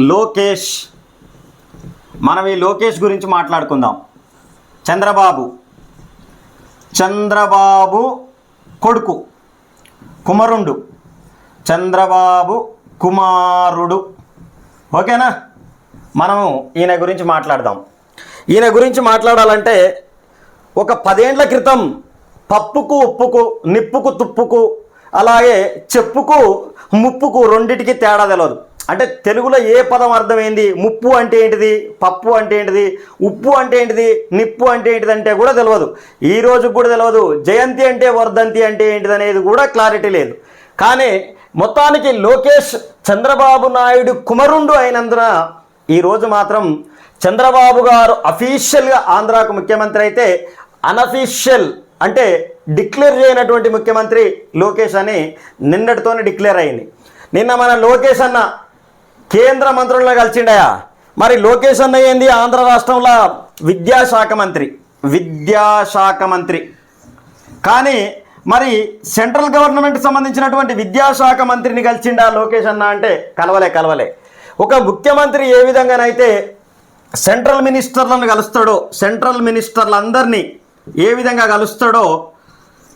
లోకేష్. మనం ఈ లోకేష్ గురించి మాట్లాడుకుందాం. చంద్రబాబు. చంద్రబాబు కొడుకు. కుమరుండు. చంద్రబాబు కుమారుడు. ఓకేనా? మనము ఈయన గురించి మాట్లాడదాం. ఈయన గురించి మాట్లాడాలంటే ఒక పదేండ్ల క్రితం పప్పుకు ఉప్పుకు నిప్పుకు తుప్పుకు అలాగే చెప్పుకు ముప్పుకు రెండిటికి తేడా తెలియదు అంటే తెలుగులో ఏ పదం అర్థమైంది? ముప్పు అంటే ఏంటిది? పప్పు అంటే ఏంటిది? ఉప్పు అంటే ఏంటిది? నిప్పు అంటే ఏంటిది అంటే కూడా తెలియదు ఈ రోజు కూడా తెలియదు జయంతి అంటే వర్ధంతి అంటే ఏంటిది అనేది కూడా క్లారిటీ లేదు. కానీ మొత్తానికి లోకేష్ చంద్రబాబు నాయుడు కుమరుండు అయినందున ఈరోజు మాత్రం చంద్రబాబు గారు అఫీషియల్గా ఆంధ్రాకు ముఖ్యమంత్రి అయితే అనఫీషియల్ అంటే డిక్లేర్ చేయనటువంటి ముఖ్యమంత్రి లోకేష్ అని నిన్నటితోనే డిక్లేర్ అయింది. నిన్న మన లోకేష్ అన్న కేంద్ర మంత్రుల్లో కలిసిండయా? మరి లోకేష్ అన్న ఏంది ఆంధ్ర రాష్ట్రంలో విద్యాశాఖ మంత్రి. విద్యాశాఖ మంత్రి. కానీ మరి సెంట్రల్ గవర్నమెంట్ సంబంధించినటువంటి విద్యాశాఖ మంత్రిని కలిసిండా లోకేష్ అన్న అంటే కలవలే కలవలే. ఒక ముఖ్యమంత్రి ఏ విధంగానైతే సెంట్రల్ మినిస్టర్లను కలుస్తాడో సెంట్రల్ మినిస్టర్లందరినీ ఏ విధంగా కలుస్తాడో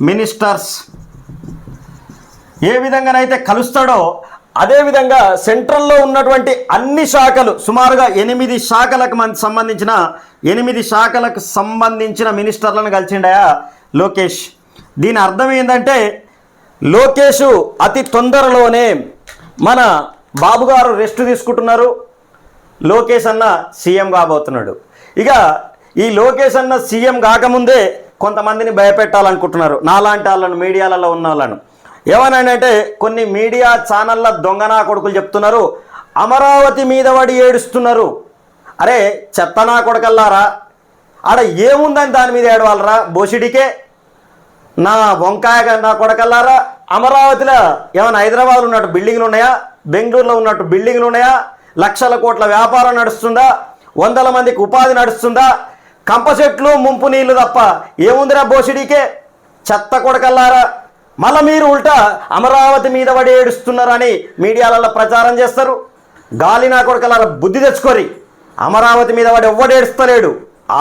మినిస్టర్స్ ఏ విధంగానైతే కలుస్తాడో అదేవిధంగా సెంట్రల్లో ఉన్నటువంటి అన్ని శాఖలు సుమారుగా ఎనిమిది శాఖలకు మన సంబంధించిన ఎనిమిది శాఖలకు సంబంధించిన మినిస్టర్లను కలిసిండయా? లోకేష్. దీని అర్థం ఏంటంటే లోకేష్ అతి తొందరలోనే మన బాబుగారు రెస్ట్ తీసుకుంటున్నారు. లోకేష్ అన్న సీఎం కాబోతున్నాడు. ఇక ఈ లోకేష్ అన్న సీఎం కాకముందే కొంతమందిని భయపెట్టాలనుకుంటున్నారు. నాలాంటి వాళ్ళను మీడియాలలో ఉన్న వాళ్ళను. ఏమనంటే కొన్ని మీడియా ఛానళ్ళ దొంగనా కొడుకులు చెప్తున్నారు అమరావతి మీద పడి ఏడుస్తున్నారు. అరే చెత్తనా కొడకల్లారా? ఆడ ఏముందని దాని మీద ఏడవాలరా? బోసిడికే? నా వంకాయ నా కొడకల్లారా? అమరావతిలో ఏమైనా హైదరాబాద్లో ఉన్నట్టు బిల్డింగ్లు ఉన్నాయా? బెంగళూరులో ఉన్నట్టు బిల్డింగ్లు ఉన్నాయా? లక్షల కోట్ల వ్యాపారం నడుస్తుందా? వందల మందికి ఉపాధి నడుస్తుందా? కంప చెట్లు ముంపు నీళ్ళు తప్ప ఏముందిరా బోసిడీకే? చెత్త కొడకల్లారా? మళ్ళా మీరు ఉల్టా అమరావతి మీద పడి ఏడుస్తున్నారని మీడియాలలో ప్రచారం చేస్తారు. గాలి నా కొడకల్లారా బుద్ధి తెచ్చుకోరి. అమరావతి మీద వాడు ఎవ్వడు ఏడుస్తలేడు.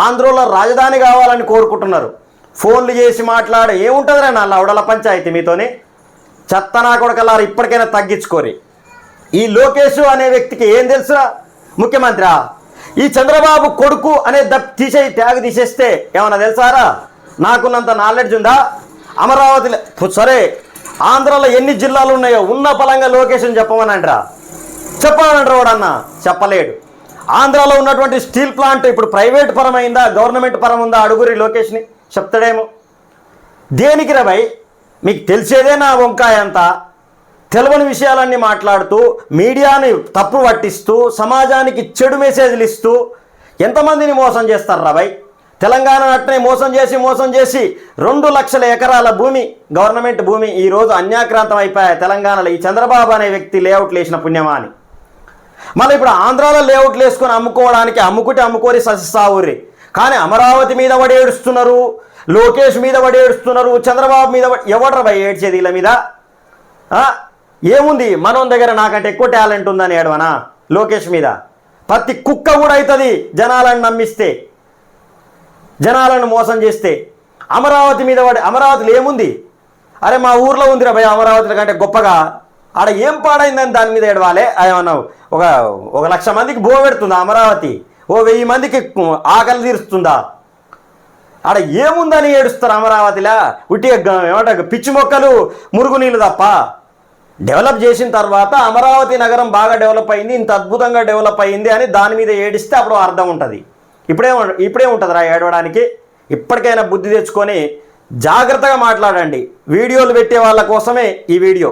ఆంధ్రలో రాజధాని కావాలని కోరుకుంటున్నారు. ఫోన్లు చేసి మాట్లాడే ఏముంటుందిరా నా లవడల పంచాయతీ మీతోని? చెత్త నా కొడుకలారు ఇప్పటికైనా తగ్గించుకోరి. ఈ లోకేష్ అనే వ్యక్తికి ఏం తెలుసురా? ముఖ్యమంత్రి ఈ చంద్రబాబు కొడుకు అనే దప్ తీసే ట్యాగ్ తీసేస్తే ఏమన్నా తెలుసారా? నాకున్నంత నాలెడ్జ్ ఉందా? అమరావతిలో సరే ఆంధ్రాలో ఎన్ని జిల్లాలు ఉన్నాయో ఉన్న బలంగా లొకేషన్ చెప్పమనంటరా చెప్పమనంటారు వాడన్న చెప్పలేడు. ఆంధ్రాలో ఉన్నటువంటి స్టీల్ ప్లాంట్ ఇప్పుడు ప్రైవేట్ పరమైందా గవర్నమెంట్ పరం ఉందా అడుగురి లొకేషన్. చెప్తాడేమో. దేనికి రా మీకు తెలిసేదే నా వంకాయ అంతా. తెలవని విషయాలన్నీ మాట్లాడుతూ మీడియాని తప్పు పట్టిస్తూ సమాజానికి చెడు మెసేజ్లు ఇస్తూ ఎంతమందిని మోసం చేస్తారు రాబాయ్ తెలంగాణ అట్నే మోసం చేసి మోసం చేసి రెండు లక్షల ఎకరాల భూమి గవర్నమెంట్ భూమి ఈరోజు అన్యాక్రాంతం అయిపోయాయి. తెలంగాణలో ఈ చంద్రబాబు అనే వ్యక్తి లేఅవుట్లు వేసిన పుణ్యమా అని. మళ్ళీ ఇప్పుడు ఆంధ్రాలో లేఅవుట్లు వేసుకొని అమ్ముకోవడానికి అమ్ముకుంటే అమ్ముకోరి ససిసావుర్రి కానీ అమరావతి మీద పడి ఏడుస్తున్నారు లోకేష్ మీద పడి ఏడుస్తున్నారు చంద్రబాబు మీద పడి భయ ఏడ్చేది వీళ్ళ మీద? ఏముంది? మనం దగ్గర నాకంటే ఎక్కువ టాలెంట్ ఉందని ఏడవనా లోకేష్ మీద. ప్రతి కుక్క కూడా అవుతుంది జనాలను నమ్మిస్తే. జనాలను మోసం చేస్తే అమరావతి మీద వాడి అమరావతిలో ఏముంది? అరే మా ఊర్లో ఉందిరా భయ అమరావతి కంటే గొప్పగా. ఆడ ఏం పాడైందని దాని మీద ఏడవాలే? ఏమన్నా ఒక ఒక లక్ష మందికి బో పెడుతుందా అమరావతి? ఓ వెయ్యి మందికి ఆకలి తీరుస్తుందా? ఆడ ఏముందని ఏడుస్తారు అమరావతిలా? ఉట్టిగా ఏమంట పిచ్చి మొక్కలు మురుగునీళ్ళు తప్ప. డెవలప్ చేసిన తర్వాత అమరావతి నగరం బాగా డెవలప్ అయింది ఇంత అద్భుతంగా డెవలప్ అయింది అని దాని మీద ఏడిస్తే అప్పుడు అర్థం ఉంటుంది. ఇప్పుడే ఇప్పుడే ఉంటుందిరా ఏడవడానికి. ఇప్పటికైనా బుద్ధి తెచ్చుకొని జాగ్రత్తగా మాట్లాడండి. వీడియోలు పెట్టే వాళ్ళ కోసమే ఈ వీడియో.